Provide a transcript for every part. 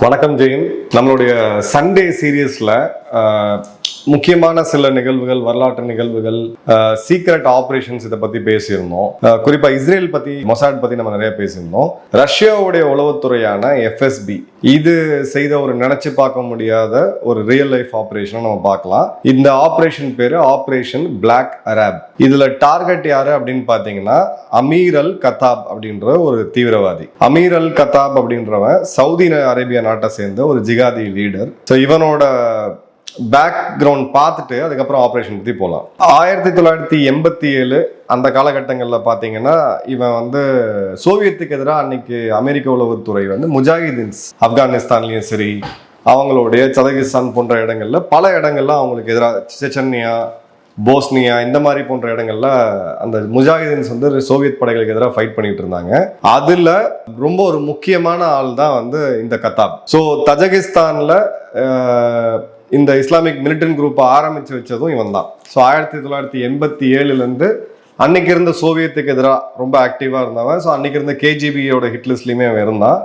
வணக்கம் ஜெயின். நம்மளுடைய சண்டே சீரியஸில் முக்கியமான சில நிகழ்வுகள் வரலாற்று நிகழ்வுகள் சீக்ரெட் ஆபரேஷன்ஸ் இதை பத்தி பேசியிருந்தோம். குறிப்பா இஸ்ரேல் பத்தி மொசாட் பத்தி நம்ம நிறைய பேசியிருந்தோம். ரஷ்யாவுடைய உளவுத்துறையான எஃப்எஸ்பி இது செய்த ஒரு நினைச்சு பார்க்க முடியாத ஒரு ரியல் லைஃப் ஆபரேஷன் நம்ம பார்க்கலாம். இந்த ஆபரேஷன் பேரு ஆபரேஷன் பிளாக் அராப் இதுல டார்கெட் யாரு அப்படின்னு பாத்தீங்கன்னா அமீரல் கத்தாப் அப்படின்ற ஒரு தீவிரவாதி. அமீரல் கத்தாப் அப்படின்றவன் சவுதி அரேபியா நாட்டை சேர்ந்த ஒரு ஜிகாதி லீடர் ஸோ இவனோட பேக்ரவுண்ட் பார்த்துட்டு அதுக்கப்புறம் ஆப்ரேஷன் பற்றி போகலாம் ஆயிரத்தி தொள்ளாயிரத்தி எண்பத்தி ஏழு அந்த காலகட்டங்களில் பார்த்தீங்கன்னா இவன் வந்து சோவியத்துக்கு எதிராக அன்னைக்கு அமெரிக்க உளவுத்துறை வந்து முஜாஹிதீன்ஸ் ஆப்கானிஸ்தான்லேயும் சரி அவங்களுடைய சதகிஸ்தான் போன்ற இடங்களில் பல இடங்கள்ல அவங்களுக்கு எதிராக செச்சன்னியா போஸ்னியா இந்த மாதிரி போன்ற இடங்கள்ல அந்த முஜாஹிதீன்ஸ் வந்து சோவியத் படைகளுக்கு எதிராக ஃபைட் பண்ணிட்டு இருந்தாங்க. அதுல ரொம்ப ஒரு முக்கியமான ஆள் தான் வந்து இந்த கத்தாப். ஸோ தஜகிஸ்தான்ல இந்த இஸ்லாமிக் மிலிட்டன் குரூப்பை ஆரம்பித்து வச்சதும் இவன் தான் ஸோ ஆயிரத்தி தொள்ளாயிரத்தி எண்பத்தி ஏழுலேருந்து அன்னைக்கு இருந்த சோவியத்துக்கு எதிராக ரொம்ப ஆக்டிவாக இருந்தவன். ஸோ அன்னைக்கு இருந்த கேஜிபியோட ஹிட்லிஸ்ட்லேயுமே அவன் இருந்தான்.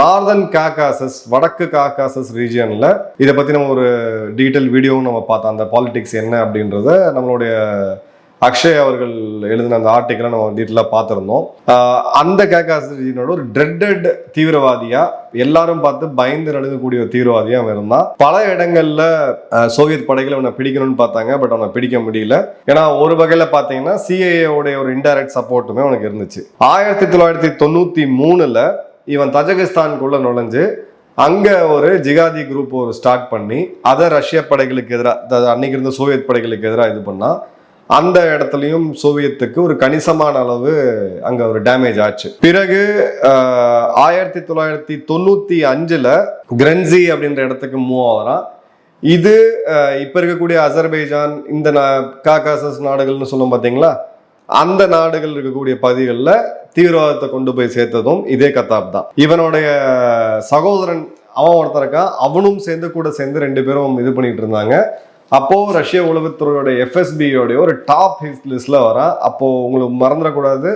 நார்தன் காக்காசஸ் வடக்கு காக்காசஸ் ரீஜியனில் இதை பற்றி நம்ம ஒரு டீட்டெயில் வீடியோவும் நம்ம பார்த்தோம். அந்த பாலிடிக்ஸ் என்ன அப்படின்றத நம்மளுடைய அக்ஷய் அவர்கள் எழுதின அந்த ஆர்டிக்கலை நம்ம டீட்டெயிலாக பார்த்துருந்தோம். அந்த கேக்காஸ் ஒரு ட்ரெட்டட் தீவிரவாதியா எல்லாரும் பார்த்து பயந்து நடக்கக்கூடிய ஒரு தீவிரவாதியா அவன் இருந்தான். பல இடங்கள்ல சோவியத் படைகளை அவனை பிடிக்கணும்னு பார்த்தாங்க பட் அவனை பிடிக்க முடியல. ஏன்னா ஒரு வகையில பாத்தீங்கன்னா சிஏஏ உடைய ஒரு இன்டைரக்ட் சப்போர்ட்டுமே அவனுக்கு இருந்துச்சு. ஆயிரத்தி தொள்ளாயிரத்தி தொண்ணூத்தி மூணுல இவன் தஜகிஸ்தானுக்குள்ள நுழைஞ்சு அங்க ஒரு ஜிகாதி குரூப் ஒரு ஸ்டார்ட் பண்ணி அதை ரஷ்ய படைகளுக்கு எதிராக அன்னைக்கு இருந்த சோவியத் படைகளுக்கு எதிராக இது பண்ணா அந்த இடத்துலையும் சோவியத்துக்கு ஒரு கணிசமான அளவு அங்க ஒரு டேமேஜ் ஆச்சு. பிறகு ஆயிரத்தி தொள்ளாயிரத்தி தொண்ணூத்தி அஞ்சுல கிரன்சி அப்படின்ற இடத்துக்கு மூவ் ஆகிறான். இது இப்போ இப்ப இருக்கக்கூடிய அசர்பைஜான் இந்த நா- காகாசஸ் நாடுகள்னு சொல்லும் பாத்தீங்களா? அந்த நாடுகள் இருக்கக்கூடிய பகுதிகளில் தீவிரவாதத்தை கொண்டு போய் சேர்த்ததும் இதே கத்தாப் தான். இவனுடைய சகோதரன் அவன் ஒருத்தருக்கா அவனும் சேர்ந்து கூட சேர்ந்து ரெண்டு பேரும் இது பண்ணிட்டு இருந்தாங்க. அப்போ ரஷ்ய உளவுத்துறையோட எஃப்எஸ்பியோடைய ஒரு டாப் ஹிட் லிஸ்ட்ல வரேன் அப்போ உங்களுக்கு மறந்துடக்கூடாது.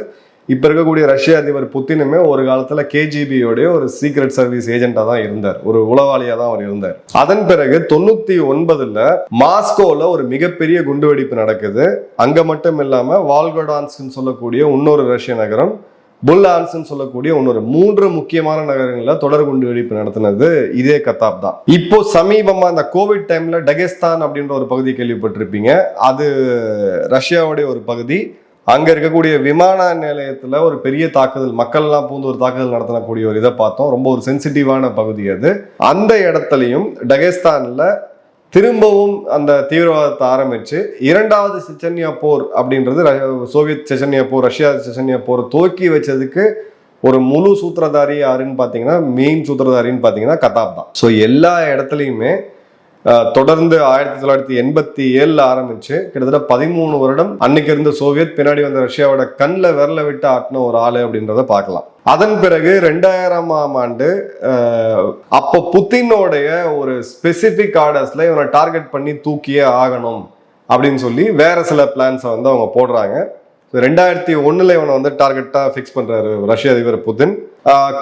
இப்ப இருக்கக்கூடிய ரஷ்ய அதிபர் புத்தினுமே ஒரு காலத்துல கேஜிபியோடைய ஒரு சீக்ரெட் சர்வீஸ் ஏஜென்டா தான் இருந்தார். ஒரு உளவாளியா தான் அவர் இருந்தார். அதன் பிறகு தொண்ணூத்தி ஒன்பதுல மாஸ்கோல ஒரு மிகப்பெரிய குண்டுவெடிப்பு நடக்குது. அங்க மட்டும் இல்லாம வால்கோடான்ஸ்னு சொல்லக்கூடிய இன்னொரு ரஷ்ய நகரம் புல் ஆன்ஸ்ன்னு சொல்லக்கூடிய இன்னொரு மூன்று முக்கியமான நகரங்களில் தொடர் குண்டு வெடிப்பு நடத்தினது இதே கத்தாப் தான். இப்போ சமீபமா அந்த கோவிட் டைம்ல டகெஸ்தான் அப்படின்ற ஒரு பகுதி கேள்விப்பட்டிருப்பீங்க. அது ரஷ்யாவுடைய ஒரு பகுதி. அங்க இருக்கக்கூடிய விமான நிலையத்துல ஒரு பெரிய தாக்குதல் மக்கள்லாம் பூந்து ஒரு தாக்குதல் நடத்தக்கூடிய ஒரு இதை பார்த்தோம். ரொம்ப ஒரு சென்சிட்டிவான பகுதி அது. அந்த இடத்துலையும் டகெஸ்தான்ல திரும்பவும் அந்த தீவிரவாதத்தை ஆரம்பிச்சு இரண்டாவது செச்சன்யா போர் அப்படின்றது சோவியத் செச்சன்யா போர் ரஷ்யா செச்சன்யா போர் துவக்கி வச்சதுக்கு ஒரு முழு சூத்திரதாரி யாருன்னு பார்த்தீங்கன்னா மெயின் சூத்திரதாரின்னு பார்த்தீங்கன்னா கதாப் தான். ஸோ எல்லா இடத்துலையுமே தொடர்ந்து ஆயிரத்தி தொள்ளாயிரத்தி எண்பத்தி ஏழுல ஆரம்பிச்சு கிட்டத்தட்ட பதிமூணு வருடம் அன்னைக்கு இருந்த சோவியத் பின்னாடி வந்த ரஷ்யாவோட கண்ணில் விரல விட்டு ஆட்டின ஒரு ஆளு அப்படின்றத பார்க்கலாம். அதன் பிறகு ரெண்டாயிரமாம் ஆண்டு அப்போ புத்தினோடைய ஒரு ஸ்பெசிபிக் ஆர்டர்ஸ்ல இவனை டார்கெட் பண்ணி தூக்கியே ஆகணும் அப்படின்னு சொல்லி வேற சில பிளான்ஸை வந்து அவங்க போடுறாங்க. ரெண்டாயிரத்தி ஒன்றில் இவனை வந்து டார்கெட்டாக ஃபிக்ஸ் பண்ணுறாரு ரஷ்ய அதிபர் புதின்.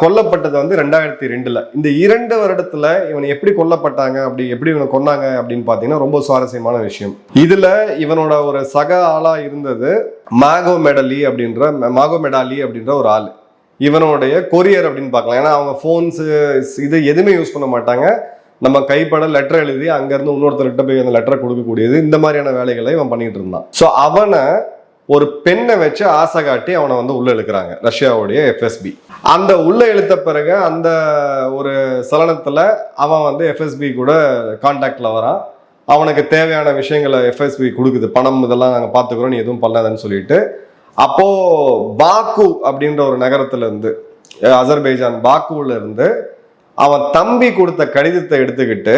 கொல்லப்பட்டது வந்து ரெண்டாயிரத்தி ரெண்டில். இந்த இரண்டு வருடத்தில் இவன் எப்படி கொல்லப்பட்டாங்க அப்படி எப்படி இவனை கொன்னாங்க அப்படின்னு பார்த்தீங்கன்னா ரொம்ப சுவாரஸ்யமான விஷயம். இதில் இவனோட ஒரு சக ஆளாக இருந்தது மாகோ மெடலி அப்படின்ற மாகோ மெடாலி அப்படின்ற ஒரு ஆள். இவனுடைய கொரியர் அப்படின்னு பார்க்கலாம். ஏன்னா அவங்க ஃபோன்ஸு இது எதுவுமே யூஸ் பண்ண மாட்டாங்க. நம்ம கைப்பட லெட்டர் எழுதி அங்கேருந்து இன்னொருத்தர்கிட்ட போய் அந்த லெட்டரை கொடுக்கக்கூடியது. இந்த மாதிரியான வேலைகளை இவன் பண்ணிட்டு இருந்தான். ஸோ அவனை ஒரு பெண்ணை வச்சு ஆசை காட்டி அவனை வந்து உள்ள இழுக்கிறாங்க ரஷ்யாவுடைய எஃப்எஸ்பி அந்த உள்ள இழுத்த பிறகு அந்த ஒரு சலனத்துல அவன் வந்து எஃப்எஸ்பி கூட கான்டாக்ட்ல வரான். அவனுக்கு தேவையான விஷயங்களை எஃப்எஸ்பி கொடுக்குது. பணம் இதெல்லாம் நாங்கள் பார்த்துக்குறோம் நீ எதுவும் பண்ணாதன்னு சொல்லிட்டு. அப்போ பாக்கு அப்படின்ற ஒரு நகரத்துல இருந்து அசர்பைஜான் பாக்குல இருந்து அவன் தம்பி கொடுத்த கடிதத்தை எடுத்துக்கிட்டு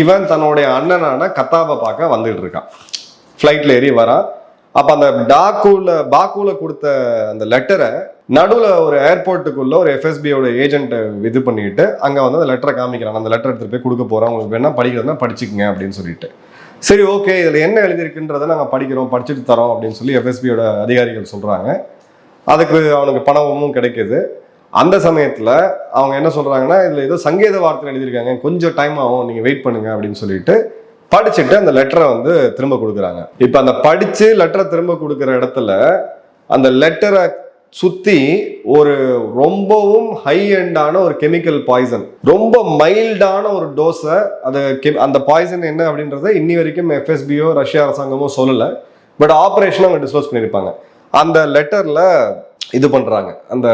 இவன் தன்னுடைய அண்ணனான கத்தாபை பார்க்க வந்துட்டு இருக்கான். ஃப்ளைட்ல ஏறி வரான். அப்ப அந்த டாக்குல பாக்குல கொடுத்த அந்த லெட்டரை நடுவுல ஒரு ஏர்போர்ட்டுக்குள்ள ஒரு எஃப்எஸ்பியோட ஏஜென்ட் இது பண்ணிட்டு அங்க வந்து அந்த லெட்டரை காமிக்கிறாங்க. அந்த லெட்டர் எடுத்துட்டு போய் கொடுக்க போறோம். உங்களுக்கு வேணா படிக்கிறதுனா படிச்சுக்கங்க அப்படின்னு சொல்லிட்டு. சரி ஓகே இதுல என்ன எழுதியிருக்குன்றதை நாங்க படிக்கிறோம் படிச்சுட்டு தரோம் அப்படின்னு சொல்லி எஃப்எஸ்பியோட அதிகாரிகள் சொல்றாங்க. அதுக்கு அவனுக்கு பணமும் கிடைக்குது. அந்த சமயத்துல அவங்க என்ன சொல்றாங்கன்னா இதுல ஏதோ சங்கேத வார்த்தை எழுதியிருக்காங்க. கொஞ்சம் டைம் ஆகும். நீங்க வெயிட் பண்ணுங்க அப்படின்னு சொல்லிட்டு படிச்சுட்டு அந்த லெட்டரை வந்து திரும்ப கொடுக்குறாங்க. இப்ப அந்த படிச்சு லெட்டரை திரும்ப கொடுக்குற இடத்துல அந்த லெட்டரை சுத்தி ஒரு ரொம்பவும் ஹை எண்டான ஒரு கெமிக்கல் பாய்சன் ரொம்ப மைல்டான ஒரு டோஸை அது அந்த பாய்சன் என்ன அப்படின்றத இன்னி வரைக்கும் எஃப்எஸ்பியோ ரஷ்யா அரசாங்கமோ சொல்லலை. பட் ஆப்ரேஷனும் அவங்க டிஸ்க்ளோஸ் பண்ணியிருப்பாங்க. அந்த லெட்டர்ல இது பண்றாங்க. அந்த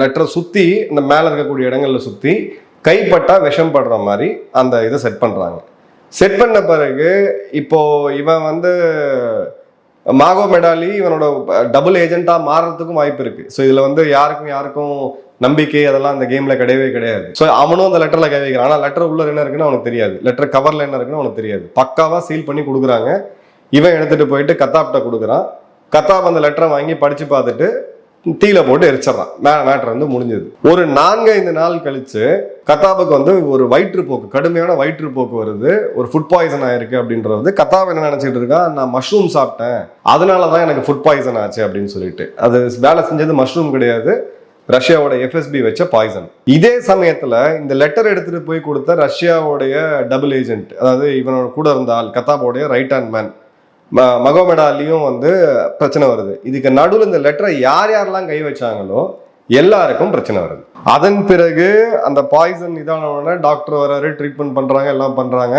லெட்டரை சுத்தி இந்த மேல இருக்கக்கூடிய இடங்கள்ல சுத்தி கைப்பட்டா விஷம் படுற மாதிரி அந்த இதை செட் பண்றாங்க. செட் பண்ண பிறகு இப்போ இவன் வந்து மாகோ மெடாலி இவனோட டபுள் ஏஜென்ட்டா மாறுறதுக்கும் வாய்ப்பு இருக்கு. ஸோ இதுல வந்து யாருக்கும் யாருக்கும் நம்பிக்கை அதெல்லாம் அந்த கேம்ல கிடையவே கிடையாது. ஸோ அவனும் அந்த லெட்டர்ல கை வைக்கிறான். ஆனா லெட்டர் உள்ள என்ன இருக்குன்னு அவனுக்கு தெரியாது. லெட்டர் கவர்ல என்ன இருக்குன்னு அவனுக்கு தெரியாது. பக்காவா சீல் பண்ணி கொடுக்குறாங்க. இவன் எடுத்துட்டு போயிட்டு கத்தாப்ட கொடுக்குறான். கத்தாப் அந்த லெட்டரை வாங்கி படிச்சு பார்த்துட்டு டீல போட்டு எரிச்சிடறான். மேட்ரு வந்து முடிஞ்சது. ஒரு நான்கைந்து நாள் கழிச்சு கத்தாபுக்கு வந்து ஒரு வயிற்றுப்போக்கு கடுமையான வயிற்றுப்போக்கு வருது. ஒரு ஃபுட் பாய்சன் ஆயிருக்கு அப்படின்றது கத்தாப் என்ன நினைச்சிட்டு இருக்கா? நான் மஷ்ரூம் சாப்பிட்டேன். அதனால தான் எனக்கு ஃபுட் பாய்சன் ஆச்சு அப்படின்னு சொல்லிட்டு. அது வேலை செஞ்சது மஷ்ரூம் கிடையாது. ரஷ்யாவோட எஃப்எஸ்பி வச்ச பாய்சன் இதே சமயத்துல இந்த லெட்டர் எடுத்துட்டு போய் கொடுத்த ரஷ்யாவுடைய டபுள் ஏஜென்ட் அதாவது இவனோட கூட இருந்த ஆள் கத்தாபோடைய ரைட் ஹேண்ட் மேன் மகோமெடாலையும் வந்து பிரச்சனை வருது. இதுக்கு நடுவில் இந்த லெட்டரை யார் யாரெல்லாம் கை வச்சாங்களோ எல்லாருக்கும் பிரச்சனை வருது. அதன் பிறகு அந்த பாய்சன் இதான டாக்டர் வராரு ட்ரீட்மெண்ட் பண்றாங்க எல்லாம் பண்றாங்க.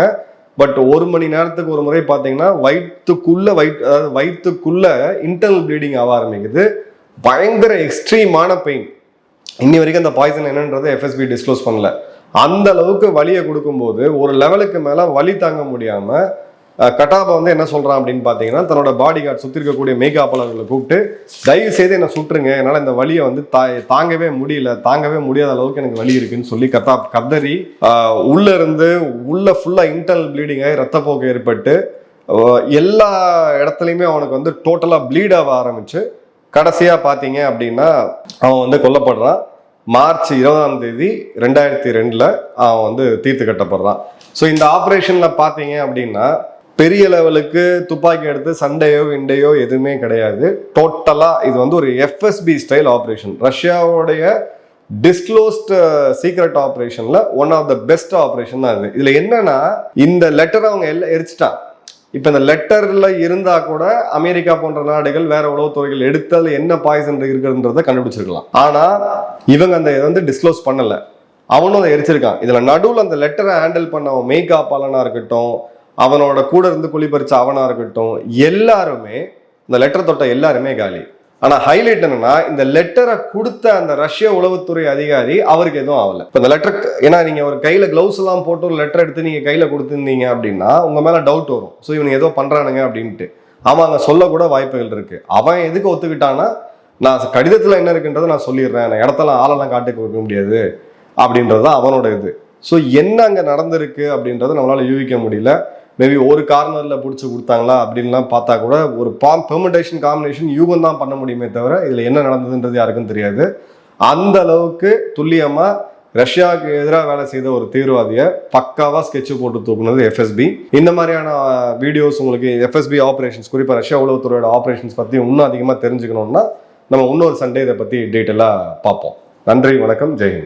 பட் ஒரு மணி நேரத்துக்கு ஒரு முறை பார்த்தீங்கன்னா வயிற்றுக்குள்ள வயிற்று அதாவது வயிற்றுக்குள்ள இன்டர்னல் ப்ளீடிங் ஆக ஆரம்பிக்குது. பயங்கர எக்ஸ்ட்ரீமான பெயின் இன்னி வரைக்கும் அந்த பாய்சன் என்னன்றதை எஃப்எஸ்பி டிஸ்க்ளோஸ் பண்ணல. அந்த அளவுக்கு வலியை கொடுக்கும்போது ஒரு லெவலுக்கு மேல வலி தாங்க முடியாம கட்டாபா வந்து என்ன சொல்றான் அப்படின்னு பாத்தீங்கன்னா தன்னோட பாடி கார்டு சுற்றி இருக்கக்கூடிய மேய்காப்பாளர்களை கூப்பிட்டு தயவு செய்து என்ன சுட்டுருங்க. என்னால இந்த வலியை வந்து தா- தாங்கவே முடியல. தாங்கவே முடியாத அளவுக்கு எனக்கு வலி இருக்குன்னு சொல்லி கத்தா கதறி உள்ளே உள்ள இருந்து உள்ள ஃபுல்லா இன்டர்னல் ப்ளீடிங் ஆகி ரத்தப்போக்கு ஏற்பட்டு எல்லா இடத்துலையுமே அவனுக்கு வந்து டோட்டலா ப்ளீட் ஆக ஆரம்பிச்சு கடைசியா பாத்தீங்க அப்படின்னா அவன் வந்து கொல்லப்படுறான். மார்ச் இருபதாம் தேதி ரெண்டாயிரத்தி ரெண்டுல அவன் வந்து தீர்த்து கட்டப்படுறான். ஸோ இந்த ஆப்ரேஷன்ல பாத்தீங்க அப்படின்னா பெரிய லெவலுக்கு துப்பாக்கி எடுத்து சண்டையோ விண்டையோ எதுவுமே கிடையாது. டோட்டலாக இது வந்து ஒரு எஃப்எஸ்பி ஸ்டைல் ஆப்ரேஷன் ரஷ்யாவுடைய disclosed secret ஆப்ரேஷனில் one of the best operation தான் இது. இதில் என்னன்னா இந்த லெட்டர் அவங்க எல்லாம் எரிச்சிட்டான் இப்போ இந்த லெட்டரில் இருந்தால் கூட அமெரிக்கா போன்ற நாடுகள் வேற உளவுத்துறைகள் எடுத்தது என்ன பாய்சன் இருக்குன்றத கண்டுபிடிச்சிருக்கலாம். ஆனால் இவங்க அந்த இதை வந்து டிஸ்க்ளோஸ் பண்ணலை. அவனும் அதை எரிச்சிருக்கான். இதில் நடுவில் அந்த லெட்டரை ஹேண்டில் பண்ண அவன் மேய்காப்பாளனா இருக்கட்டும் அவனோட கூட இருந்து குளிப்பறிச்ச அவனா இருக்கட்டும் எல்லாருமே இந்த லெட்டர் தொட்ட எல்லாருமே காலி. ஆனா ஹைலைட் என்னன்னா இந்த லெட்டரை கொடுத்த அந்த ரஷ்ய உளவுத்துறை அதிகாரி அவருக்கு எதுவும் ஆகல. இப்ப இந்த லெட்டர் ஏன்னா நீங்க ஒரு கையில கிளவுஸ் எல்லாம் போட்டு ஒரு லெட்டர் எடுத்து நீங்க கையில கொடுத்துருந்தீங்க அப்படின்னா உங்க மேல டவுட் வரும். ஸோ இவனுங்க ஏதோ பண்றானுங்க அப்படின்ட்டு. அவன் அங்க சொல்லக்கூட வாய்ப்புகள் இருக்கு. அவன் எதுக்கு ஒத்துக்கிட்டான்னா நான் கடிதத்துல என்ன இருக்குன்றதை நான் சொல்லிடுறேன். நான் இடத்துல ஆளெல்லாம் காட்டுக்கு வைக்க முடியாது அப்படின்றது தான் அவனோட இது. ஸோ என்ன அங்க நடந்திருக்கு அப்படின்றத நம்மளால யூகிக்க முடியல. மேபி ஒரு கார்னரில் பிடிச்சி கொடுத்தாங்களா அப்படின்லாம் பார்த்தா கூட ஒரு பாம் பெர்மெண்டேஷன் காம்பினேஷன் யூகம் தான் பண்ண முடியுமே தவிர இதில் என்ன நடந்ததுன்றது யாருக்கும் தெரியாது. அந்த அளவுக்கு துல்லியமாக ரஷ்யாவுக்கு எதிராக வேலை செய்த ஒரு தீவிரவாதியை பக்காவாக ஸ்கெட்ச் போட்டு தூக்குனது எஃப்எஸ்பி இந்த மாதிரியான வீடியோஸ் உங்களுக்கு எஃப்எஸ்பி ஆப்ரேஷன்ஸ் குறிப்பாக ரஷ்யா உளவுத்துறையோட ஆப்ரேஷன்ஸ் பற்றி இன்னும் அதிகமாக தெரிஞ்சுக்கணும்னா நம்ம இன்னொரு சண்டே இதை பற்றி டீட்டெயிலாக பார்ப்போம். நன்றி வணக்கம் ஜெயஹிந்த்